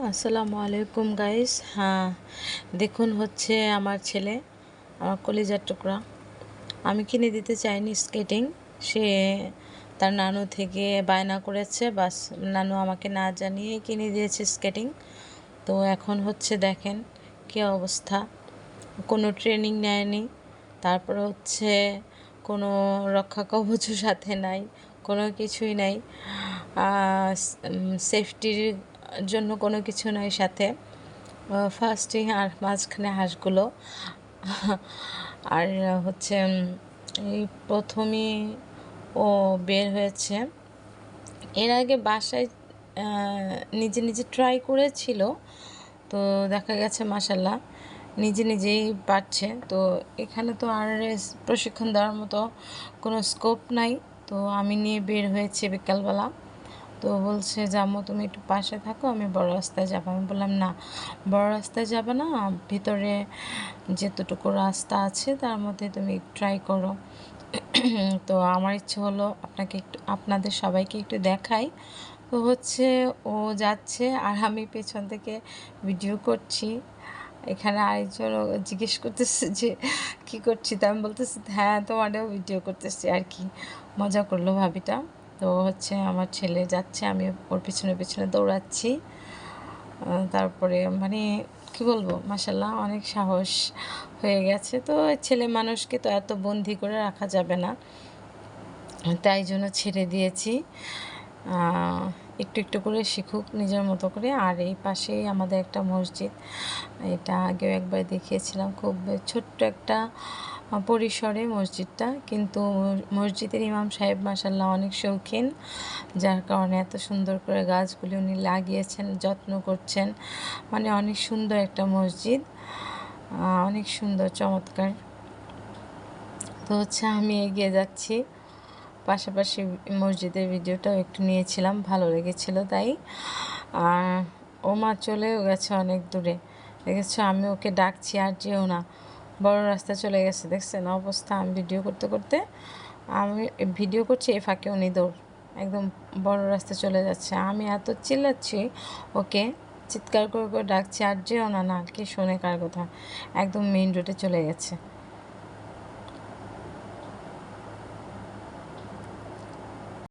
আসসালামু আলাইকুম গাইস হ্যাঁ দেখুন হচ্ছে আমার ছেলে, আমার কলিজার টুকরা। আমি কিনে দিতে চাইনি স্কেটিং সে তার নানু থেকে বায়না করেছে, বাস নানু আমাকে না জানিয়ে কিনে দিয়েছে স্কেটিং তো এখন হচ্ছে দেখেন কী অবস্থা। কোনো ট্রেনিং নেয়নি, তারপর হচ্ছে কোনো রক্ষা কবচও সাথে নাই, কোনো কিছুই নাই। সেফটির জন্য কোনো কিছু নয় সাথে। ফার্স্টিং আর মাঝখানে হাঁসগুলো। আর হচ্ছে এই প্রথমেই ও বের হয়েছে। এর আগে বাসায় নিজে নিজে ট্রাই করেছিল, তো দেখা গেছে মাসাল্লাহ নিজে নিজেই পারছে। তো এখানে তো আর প্রশিক্ষণ দেওয়ার মতো কোনো স্কোপ নাই। তো আমি নিয়ে বের হয়েছি বিকালবেলা। তো বলছে জামো তুমি একটু পাশে থাকো, আমি বড় রাস্তায় যাব। আমি বললাম, না, বড় রাস্তায় যাবে না, ভিতরে যেতটুকু রাস্তা আছে, তার মধ্যে তুমি ট্রাই করো। তো আমার ইচ্ছে হলো আপনাকে একটু, আপনাদের সবাইকে একটু দেখাই। তো হচ্ছে ও যাচ্ছে আর আমি পেছন থেকে ভিডিও করছি। এখানে আরেকজন জিজ্ঞেস করতেছে যে, কি করছি তা আমি বলতেছি হ্যাঁ তোমারও ভিডিও করতেছি আর কি। মজা করল ভাবিটা। তো হচ্ছে আমার ছেলে যাচ্ছে, আমি ওর পিছনে পিছনে দৌড়াচ্ছি। তারপরে মানে কি বলব মাসাল্লাহ অনেক সাহস হয়ে গেছে। তো ছেলে মানুষকে তো এত বন্দি করে রাখা যাবে না। তাই জন্য ছেড়ে দিয়েছি। একটু একটু করে শিখুক নিজের মতো করে। আর এই পাশেই আমাদের একটা মসজিদ, এটা আগেও একবার দেখিয়েছিলাম। খুব ছোট্ট একটা পরিসরে মসজিদটা, কিন্তু মসজিদের ইমাম সাহেব মাসাল্লাহ অনেক শৌখিন, যার কারণে এত সুন্দর করে গাছগুলি উনি লাগিয়েছেন, যত্ন করছেন। মানে অনেক সুন্দর একটা মসজিদ অনেক সুন্দর, চমৎকার। তো হচ্ছে আমি এগিয়ে যাচ্ছি। পাশাপাশি মসজিদের ভিডিওটাও একটু নিয়েছিলাম, ভালো লেগেছিল তাই। আর ও মা চলেও গেছে অনেক দূরে। দেখেছ, আমি ওকে ডাকছি, আর যেও না। বড় রাস্তা চলে গেছে, দেখছেন? অবস্থা, আমি ভিডিও করতে করতে আমি ভিডিও করছি এ ফাঁকে উনি দৌড়, একদম বড় রাস্তা চলে যাচ্ছে। আমি এত চিল্লাচ্ছি, ওকে চিৎকার করে করে ডাকছি, আর যেও না না, কি শোনে, কার কথা? একদম মেইন রোডে চলে গেছে।